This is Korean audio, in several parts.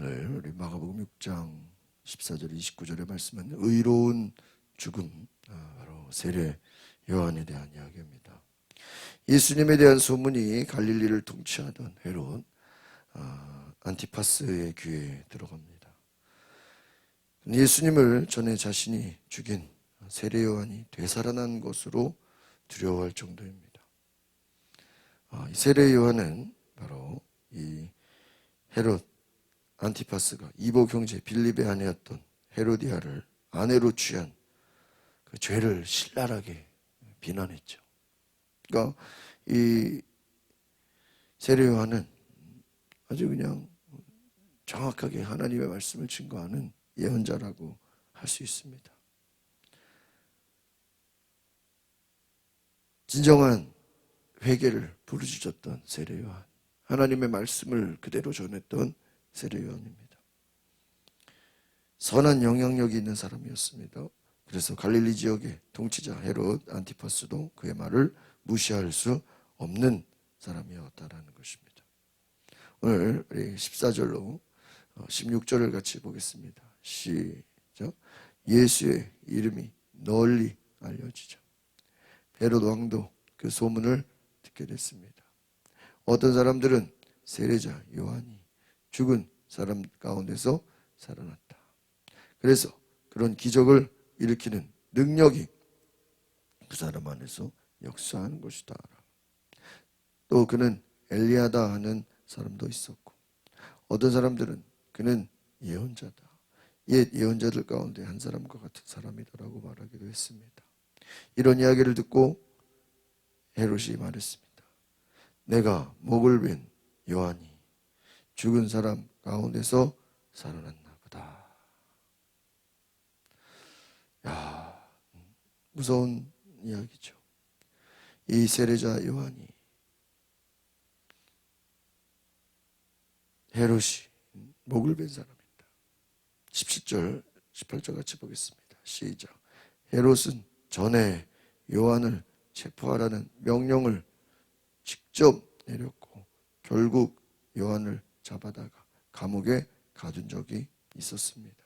오늘 우리 마가복음 6장 14절 29절의 말씀은 의로운 죽음 아, 바로 세례 요한에 대한 이야기입니다. 예수님에 대한 소문이 갈릴리를 통치하던 헤롯 아, 안티파스의 귀에 들어갑니다. 예수님을 전에 자신이 죽인 세례 요한이 되살아난 것으로 두려워할 정도입니다. 아, 이 세례 요한은 바로 이 헤롯 안티파스가 이복 형제 빌립의 아내였던 헤로디아를 아내로 취한 그 죄를 신랄하게 비난했죠. 그러니까 이 세례 요한은 아주 그냥 정확하게 하나님의 말씀을 증거하는 예언자라고 할 수 있습니다. 진정한 회개를 부르짖었던 세례 요한, 하나님의 말씀을 그대로 전했던 세례 요한입니다. 선한 영향력이 있는 사람이었습니다. 그래서 갈릴리 지역의 통치자 헤롯 안티파스도 그의 말을 무시할 수 없는 사람이었다라는 것입니다. 오늘 14절로 16절을 같이 보겠습니다. 시작. 예수의 이름이 널리 알려지죠. 헤롯 왕도 그 소문을 듣게 됐습니다. 어떤 사람들은 세례자 요한이 죽은 사람 가운데서 살아났다. 그래서 그런 기적을 일으키는 능력이 그 사람 안에서 역사하는 것이다. 또 그는 엘리야다 하는 사람도 있었고 어떤 사람들은 그는 예언자다. 옛 예언자들 가운데 한 사람과 같은 사람이다라고 말하기도 했습니다. 이런 이야기를 듣고 헤롯이 말했습니다. 내가 목을 벤 요한이 죽은 사람 가운데서 살아났나 보다. 야, 무서운 이야기죠. 이 세례자 요한이 헤롯이 목을 벤 사람입니다. 17절, 18절 같이 보겠습니다. 시작. 헤롯은 전에 요한을 체포하라는 명령을 직접 내렸고 결국 요한을 잡아다가 감옥에 가둔 적이 있었습니다.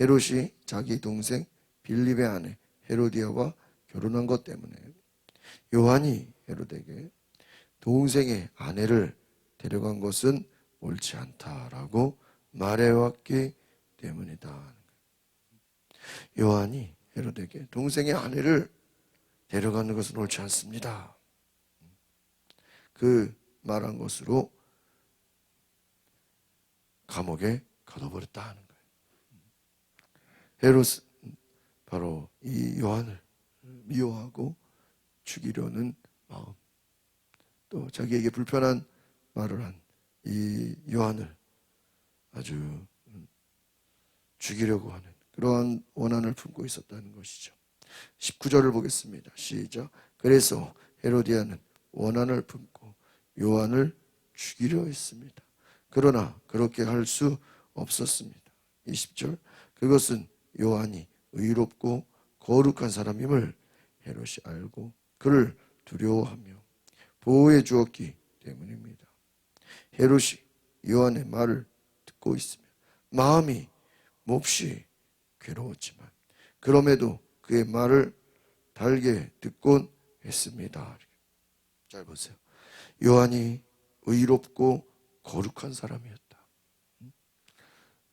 헤롯이 자기 동생 빌립의 아내 헤로디아와 결혼한 것 때문에 요한이 헤롯에게 동생의 아내를 데려간 것은 옳지 않다라고 말해왔기 때문이다. 요한이 헤롯에게 동생의 아내를 데려가는 것은 옳지 않습니다. 그 말한 것으로 감옥에 가둬버렸다 하는 거예요. 헤롯은 바로 이 요한을 미워하고 죽이려는 마음, 또 자기에게 불편한 말을 한 이 요한을 아주 죽이려고 하는 그러한 원한을 품고 있었다는 것이죠. 19절을 보겠습니다. 시작. 그래서 헤로디아는 원한을 품고 요한을 죽이려 했습니다. 그러나 그렇게 할 수 없었습니다. 20절. 그것은 요한이 의롭고 거룩한 사람임을 헤롯이 알고 그를 두려워하며 보호해 주었기 때문입니다. 헤롯이 요한의 말을 듣고 있으며 마음이 몹시 괴로웠지만 그럼에도 그의 말을 달게 듣곤 했습니다. 잘 보세요. 요한이 의롭고 거룩한 사람이었다.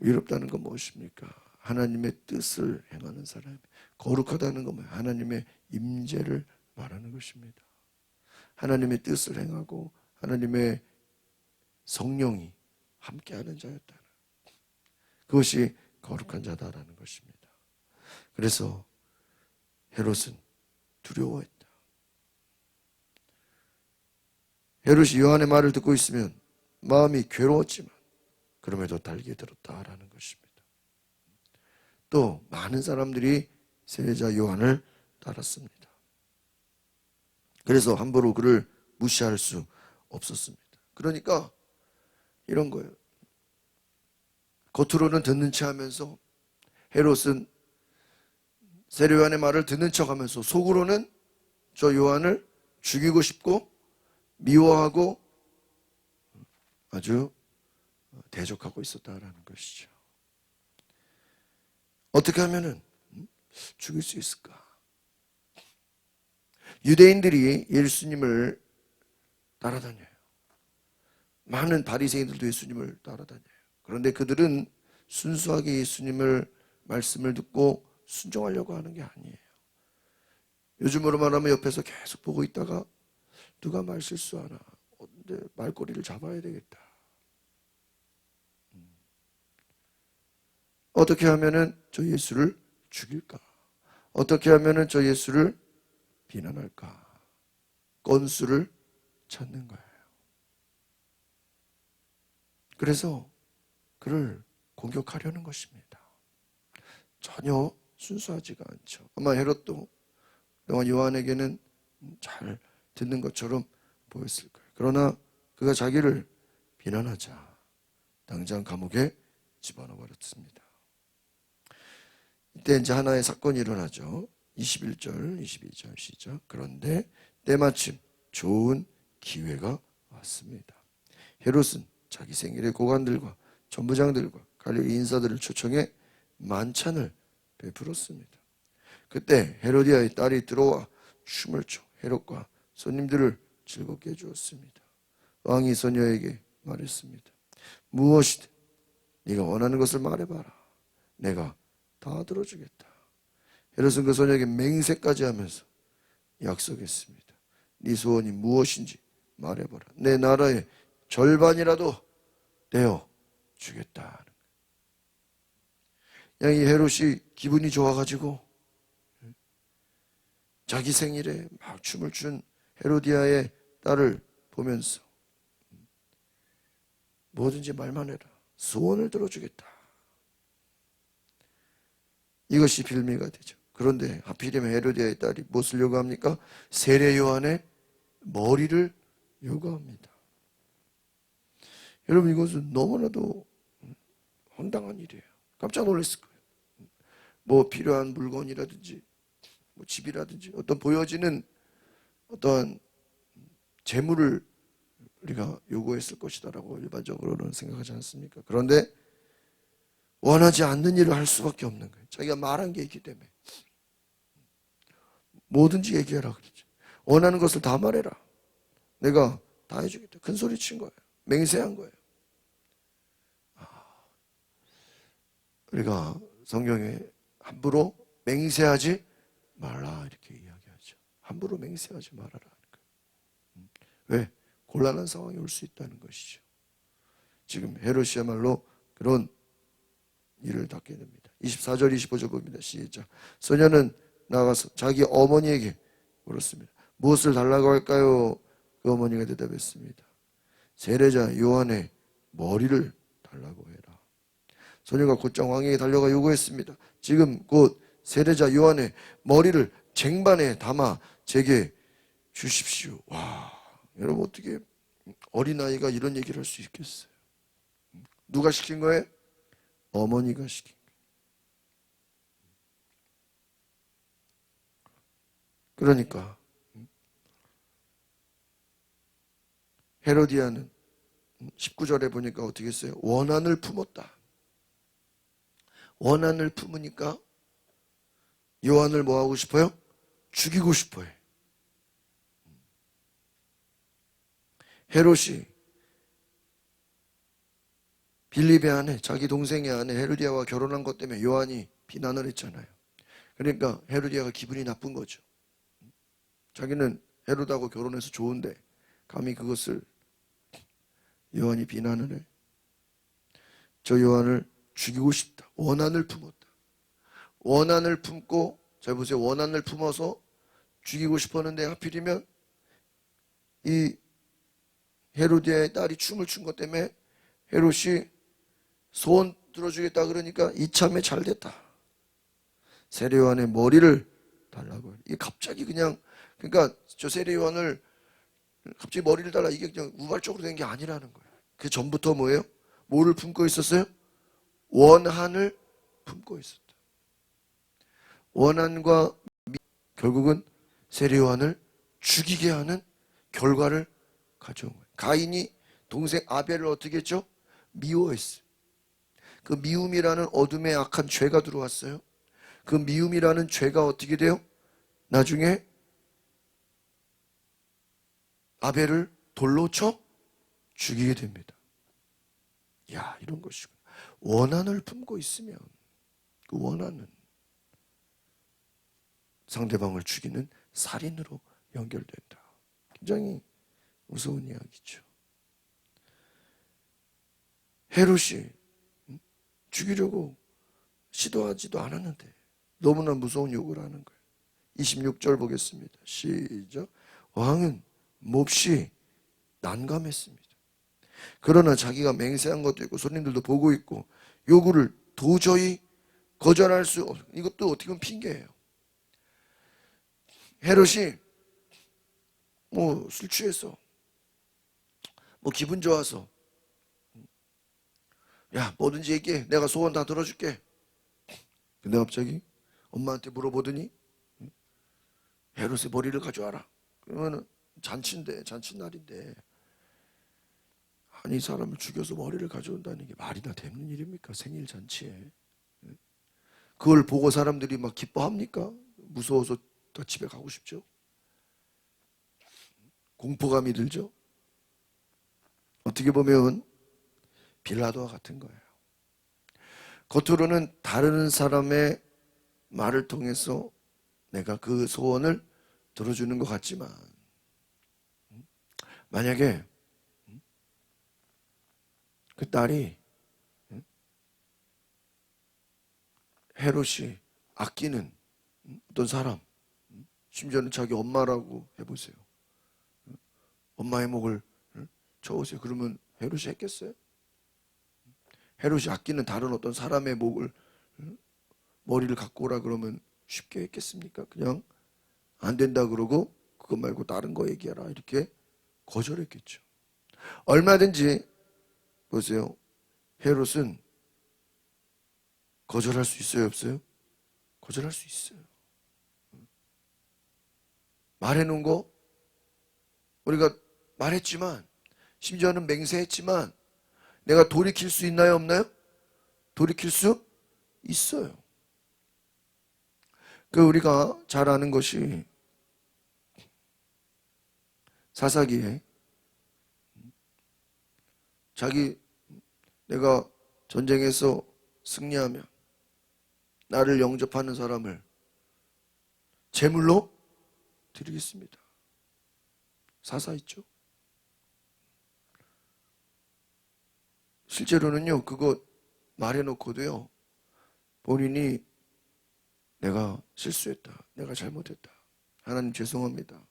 의롭다는 건 무엇입니까? 하나님의 뜻을 행하는 사람. 거룩하다는 건? 하나님의 임재를 말하는 것입니다. 하나님의 뜻을 행하고 하나님의 성령이 함께하는 자였다. 그것이 거룩한 자다라는 것입니다. 그래서 헤롯은 두려워했다. 헤롯이 요한의 말을 듣고 있으면 마음이 괴로웠지만 그럼에도 달게 들었다라는 것입니다. 또 많은 사람들이 세례자 요한을 따랐습니다. 그래서 함부로 그를 무시할 수 없었습니다. 그러니까 이런 거예요. 겉으로는 듣는 체 하면서 헤롯은 세례 요한의 말을 듣는 척 하면서 속으로는 저 요한을 죽이고 싶고 미워하고 아주 대적하고 있었다라는 것이죠. 어떻게 하면은 음, 죽일 수 있을까? 유대인들이 예수님을 따라다녀요. 많은 바리새인들도 예수님을 따라다녀요. 그런데 그들은 순수하게 예수님을 말씀을 듣고 순종하려고 하는 게 아니에요. 요즘으로 말하면 옆에서 계속 보고 있다가 누가 말 실수하나 근데 말꼬리를 잡아야 되겠다. 어떻게 하면은 저 예수를 죽일까? 어떻게 하면은 저 예수를 비난할까? 건수를 찾는 거예요. 그래서 그를 공격하려는 것입니다. 전혀 순수하지가 않죠. 아마 헤롯도 그동안 요한에게는 잘 듣는 것처럼 보였을 거예요. 그러나 그가 자기를 비난하자 당장 감옥에 집어넣어 버렸습니다. 이때 이제 하나의 사건이 일어나죠. 21절, 22절 시작. 그런데 때마침 좋은 기회가 왔습니다. 헤롯은 자기 생일에 고관들과 전부장들과 갈릴리 인사들을 초청해 만찬을 베풀었습니다. 그때 헤로디아의 딸이 들어와 춤을 춰 헤롯과 손님들을 즐겁게 해주었습니다. 왕이 소녀에게 말했습니다. 무엇이든 네가 원하는 것을 말해봐라. 내가 다 들어주겠다. 헤롯은 그 소녀에게 맹세까지 하면서 약속했습니다. 네 소원이 무엇인지 말해봐라. 내 나라의 절반이라도 내어 주겠다. 양이 헤롯이 기분이 좋아가지고 자기 생일에 막 춤을 춘 헤로디아의 딸을 보면서 뭐든지 말만 해라. 소원을 들어주겠다. 이것이 빌미가 되죠. 그런데 하필이면 헤로디아의 딸이 무엇을 요구합니까? 세례 요한의 머리를 요구합니다. 여러분 이것은 너무나도 황당한 일이에요. 깜짝 놀랐을 거예요. 뭐 필요한 물건이라든지 뭐 집이라든지 어떤 보여지는 어떠한 재물을 우리가 요구했을 것이다라고 일반적으로는 생각하지 않습니까? 그런데 원하지 않는 일을 할 수밖에 없는 거예요. 자기가 말한 게 있기 때문에 뭐든지 얘기해라 그러죠. 원하는 것을 다 말해라. 내가 다 해주겠다. 큰 소리 친 거예요. 맹세한 거예요. 아, 우리가 성경에 함부로 맹세하지 말라 이렇게 이야기하죠. 함부로 맹세하지 말아라. 음, 왜? 곤란한 상황이 올 수 있다는 것이죠. 지금 헤롯이야말로 그런 일을 닦게 됩니다. 24절 25절 봅니다. 시작. 소녀는 나가서 자기 어머니에게 물었습니다. 무엇을 달라고 할까요? 그 어머니가 대답했습니다. 세례자 요한의 머리를 달라고 해라. 소녀가 곧장 왕에게 달려가 요구했습니다. 지금 곧 세례자 요한의 머리를 쟁반에 담아 제게 주십시오. 와, 여러분 어떻게 어린아이가 이런 얘기를 할 수 있겠어요? 누가 시킨 거예요? 어머니가 시킨 거예요. 그러니까 헤로디아는 19절에 보니까 어떻게 했어요? 원한을 품었다. 원한을 품으니까 요한을 뭐 하고 싶어요? 죽이고 싶어요. 헤롯이 빌립의 아내, 자기 동생의 아내 헤로디아와 결혼한 것 때문에 요한이 비난을 했잖아요. 그러니까 헤로디아가 기분이 나쁜 거죠. 자기는 헤롯하고 결혼해서 좋은데 감히 그것을 요한이 비난을 해. 저 요한을 죽이고 싶다. 원한을 품었다. 원한을 품고 잘 보세요. 원한을 품어서 죽이고 싶었는데 하필이면 이 헤로디아의 딸이 춤을 춘 것 때문에 헤롯이 소원 들어주겠다 그러니까 이참에 잘 됐다. 세례요한의 머리를 달라고. 이게 갑자기 그냥 그러니까 저 세례요한을 갑자기 머리를 달라 이게 그냥 우발적으로 된 게 아니라는 거예요. 그 전부터 뭐예요? 뭐를 품고 있었어요? 원한을 품고 있었다. 원한과 결국은 세례요한을 죽이게 하는 결과를 가져온 거예요. 가인이 동생 아벨을 어떻게 했죠? 미워했어요. 그 미움이라는 어둠의 악한 죄가 들어왔어요. 그 미움이라는 죄가 어떻게 돼요? 나중에 아벨을 돌로 쳐 죽이게 됩니다. 야, 이런 것이구나. 원한을 품고 있으면 그 원한은 상대방을 죽이는 살인으로 연결된다. 굉장히 무서운 이야기죠. 헤롯이 죽이려고 시도하지도 않았는데 너무나 무서운 욕을 하는 거예요. 26절 보겠습니다. 시작. 왕은 몹시 난감했습니다. 그러나 자기가 맹세한 것도 있고 손님들도 보고 있고 요구를 도저히 거절할 수 없. 이것도 어떻게 보면 핑계예요. 헤롯이 뭐 술 취해서 뭐 기분 좋아서 야 뭐든지 얘기해. 내가 소원 다 들어줄게. 근데 갑자기 엄마한테 물어보더니 헤롯의 머리를 가져와라. 그러면은 잔치인데 잔치날인데. 아니 이 사람을 죽여서 머리를 가져온다는 게 말이나 되는 일입니까? 생일 잔치에. 그걸 보고 사람들이 막 기뻐합니까? 무서워서 다 집에 가고 싶죠? 공포감이 들죠? 어떻게 보면 빌라도와 같은 거예요. 겉으로는 다른 사람의 말을 통해서 내가 그 소원을 들어주는 것 같지만 만약에 그 딸이 헤롯이 아끼는 어떤 사람 심지어는 자기 엄마라고 해보세요. 엄마의 목을 쳐오세요. 그러면 헤롯이 했겠어요? 헤롯이 아끼는 다른 어떤 사람의 목을 머리를 갖고 오라 그러면 쉽게 했겠습니까? 그냥 안 된다 그러고 그것 말고 다른 거 얘기하라 이렇게 거절했겠죠. 얼마든지 보세요. 헤롯은 거절할 수 있어요, 없어요? 거절할 수 있어요. 말해 놓은 거 우리가 말했지만 심지어는 맹세했지만 내가 돌이킬 수 있나요, 없나요? 돌이킬 수 있어요. 그 우리가 잘 아는 것이 사사기에 자기 내가 전쟁에서 승리하면 나를 영접하는 사람을 제물로 드리겠습니다. 사사 있죠? 실제로는요, 그거 말해놓고도요, 본인이 내가 실수했다. 내가 잘못했다. 하나님 죄송합니다.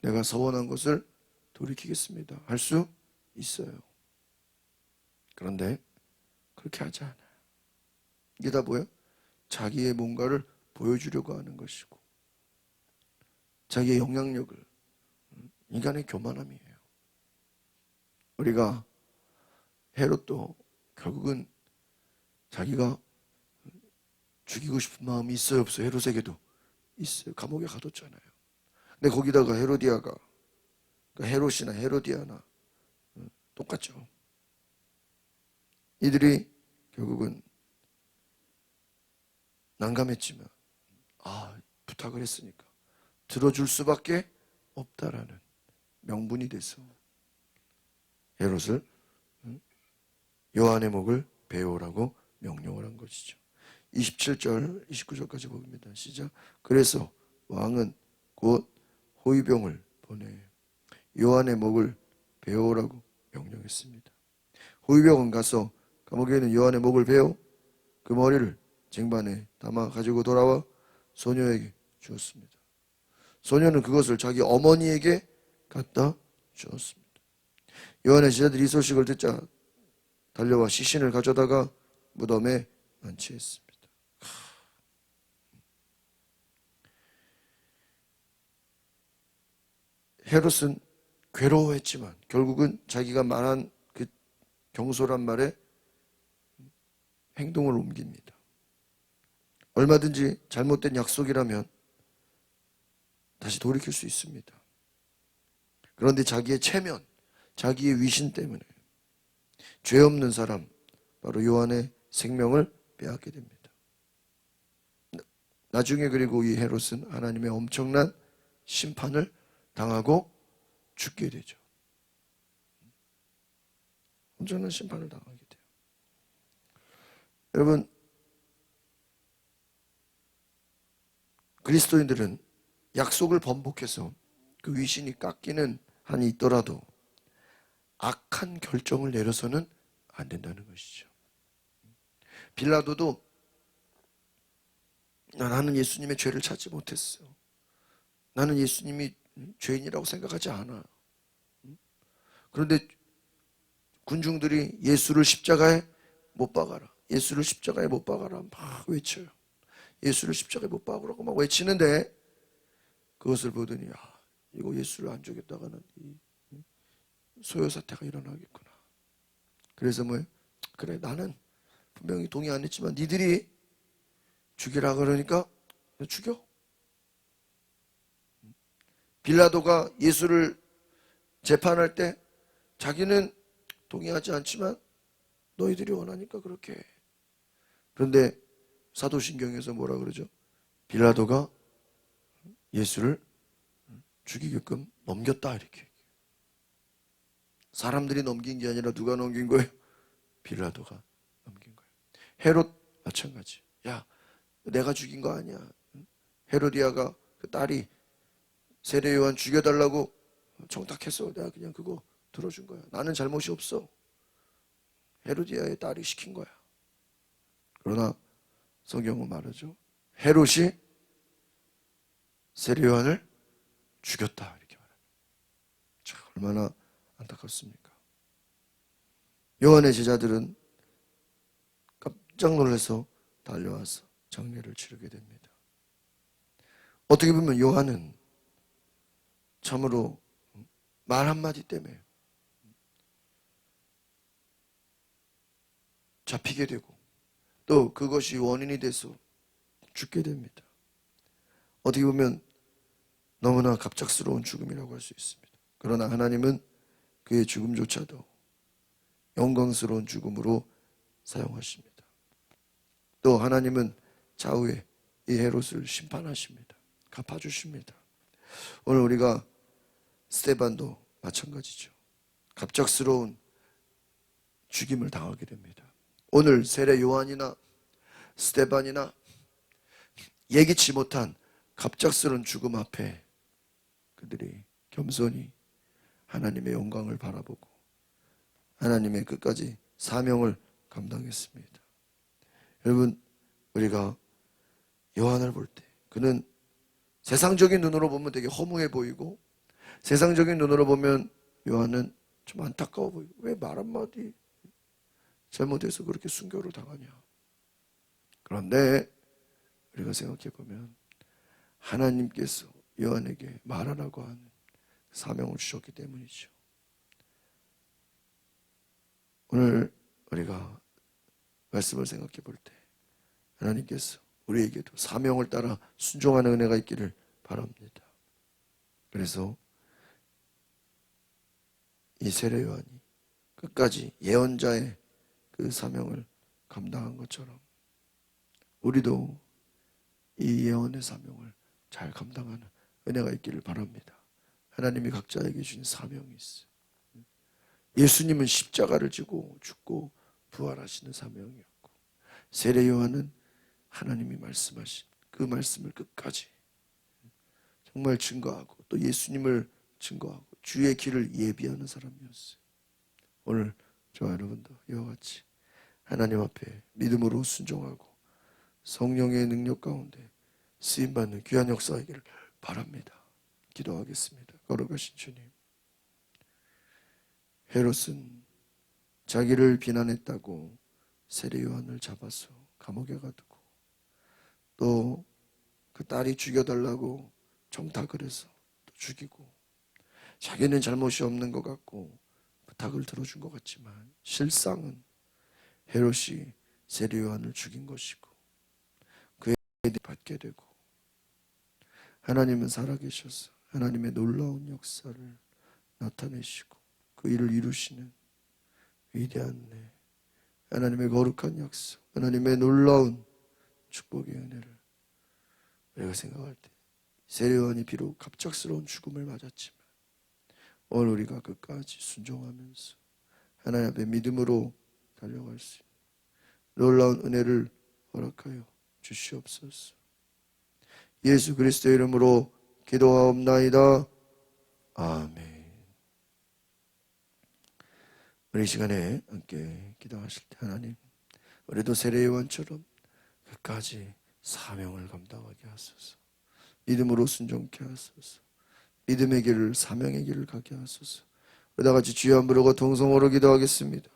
내가 서원한 것을 돌이키겠습니다. 할 수 있어요. 그런데 그렇게 하지 않아요. 이게 다 뭐예요? 자기의 뭔가를 보여주려고 하는 것이고, 자기의 영향력을, 인간의 교만함이에요. 우리가 헤롯도 결국은 자기가 죽이고 싶은 마음이 있어요 없어요? 헤롯에게도 있어요. 감옥에 가뒀잖아요. 근데 거기다가 헤로디아가 그러니까 헤롯이나 헤로디아나 똑같죠. 이들이 결국은 난감했지만 아 부탁을 했으니까 들어줄 수밖에 없다라는 명분이 돼서 헤롯을 요한의 목을 베어오라고 명령을 한 것이죠. 27절, 29절까지 봅니다. 시작. 그래서 왕은 곧 호위병을 보내 요한의 목을 베어오라고 명령했습니다. 호위병은 가서 감옥에 있는 요한의 목을 베어 그 머리를 쟁반에 담아 가지고 돌아와 소녀에게 주었습니다. 소녀는 그것을 자기 어머니에게 갖다 주었습니다. 요한의 제자들이 이 소식을 듣자 달려와 시신을 가져다가 무덤에 안치했습니다. 헤롯은 괴로워했지만 결국은 자기가 말한 그 경솔한 말에 행동을 옮깁니다. 얼마든지 잘못된 약속이라면 다시 돌이킬 수 있습니다. 그런데 자기의 체면, 자기의 위신 때문에 죄 없는 사람 바로 요한의 생명을 빼앗게 됩니다. 나중에 그리고 이 헤롯은 하나님의 엄청난 심판을 당하고 죽게 되죠. 엄청난 심판을 당하게 돼요. 여러분 그리스도인들은 약속을 번복해서 그 위신이 깎이는 한이 있더라도 악한 결정을 내려서는 안 된다는 것이죠. 빌라도도 나는 예수님의 죄를 찾지 못했어. 나는 예수님이 죄인이라고 생각하지 않아. 그런데 군중들이 예수를 십자가에 못 박아라. 예수를 십자가에 못 박아라. 막 외쳐요. 예수를 십자가에 못 박으라고 막 외치는데 그것을 보더니 아, 이거 예수를 안 죽였다가는 이 소요 사태가 일어나겠구나. 그래서 뭐 그래 나는 분명히 동의 안 했지만 니들이 죽이라 그러니까 죽여. 빌라도가 예수를 재판할 때 자기는 동의하지 않지만 너희들이 원하니까 그렇게 해. 그런데 사도신경에서 뭐라 그러죠? 빌라도가 예수를 죽이게끔 넘겼다 이렇게. 사람들이 넘긴 게 아니라 누가 넘긴 거예요? 빌라도가 넘긴 거예요. 헤롯 마찬가지. 야, 내가 죽인 거 아니야. 헤로디아가 그 딸이 세례 요한 죽여달라고 청탁했어. 내가 그냥 그거 들어준 거야. 나는 잘못이 없어. 헤로디아의 딸이 시킨 거야. 그러나 성경은 말하죠. 헤롯이 세례 요한을 죽였다 이렇게 말합니다. 참 얼마나 안타깝습니까? 요한의 제자들은 깜짝 놀라서 달려와서 장례를 치르게 됩니다. 어떻게 보면 요한은 참으로 말 한마디 때문에 잡히게 되고 또 그것이 원인이 돼서 죽게 됩니다. 어떻게 보면 너무나 갑작스러운 죽음이라고 할 수 있습니다. 그러나 하나님은 그의 죽음조차도 영광스러운 죽음으로 사용하십니다. 또 하나님은 좌우에 이 헤롯을 심판하십니다. 갚아주십니다. 오늘 우리가 스테반도 마찬가지죠. 갑작스러운 죽임을 당하게 됩니다. 오늘 세례 요한이나 스테반이나 예기치 못한 갑작스러운 죽음 앞에 그들이 겸손히 하나님의 영광을 바라보고 하나님의 끝까지 사명을 감당했습니다. 여러분 우리가 요한을 볼 때 그는 세상적인 눈으로 보면 되게 허무해 보이고 세상적인 눈으로 보면 요한은 좀 안타까워 보이고 왜 말 한마디 잘못해서 그렇게 순교를 당하냐 그런데 우리가 생각해 보면 하나님께서 요한에게 말하라고 하는 사명을 주셨기 때문이죠. 오늘 우리가 말씀을 생각해 볼 때 하나님께서 우리에게도 사명을 따라 순종하는 은혜가 있기를 바랍니다. 그래서 이 세례 요한이 끝까지 예언자의 그 사명을 감당한 것처럼 우리도 이 예언의 사명을 잘 감당하는 은혜가 있기를 바랍니다. 하나님이 각자에게 주신 사명이 있어요. 예수님은 십자가를 지고 죽고 부활하시는 사명이었고 세례 요한은 하나님이 말씀하신 그 말씀을 끝까지 정말 증거하고 또 예수님을 증거하고 주의 길을 예비하는 사람이었어요. 오늘 저와 여러분도 이와 같이 하나님 앞에 믿음으로 순종하고 성령의 능력 가운데 쓰임 받는 귀한 역사이기를 바랍니다. 기도하겠습니다. 걸어가신 주님. 헤롯은 자기를 비난했다고 세례 요한을 잡아서 감옥에 가두고 또 그 딸이 죽여달라고 정탁을 해서 또 죽이고 자기는 잘못이 없는 것 같고 부탁을 들어준 것 같지만 실상은 헤롯이 세례 요한을 죽인 것이고 그의 받게 되고 하나님은 살아계셔서 하나님의 놀라운 역사를 나타내시고 그 일을 이루시는 위대한 은혜, 하나님의 거룩한 약속, 하나님의 놀라운 축복의 은혜를 우리가 생각할 때 세례요한이 비록 갑작스러운 죽음을 맞았지만 오늘 우리가 끝까지 순종하면서 하나님 앞에 믿음으로 달려갈 수 있는 놀라운 은혜를 허락하여 주시옵소서. 예수 그리스도의 이름으로 기도하옵나이다. 아멘. 우리 이 시간에 함께 기도하실 때 하나님, 우리도 세례요한처럼 끝까지 사명을 감당하게 하소서. 믿음으로 순종케 하소서. 믿음의 길을 사명의 길을 가게 하소서. 우리 다 같이 주여 한 부르고 동성으로 기도하겠습니다.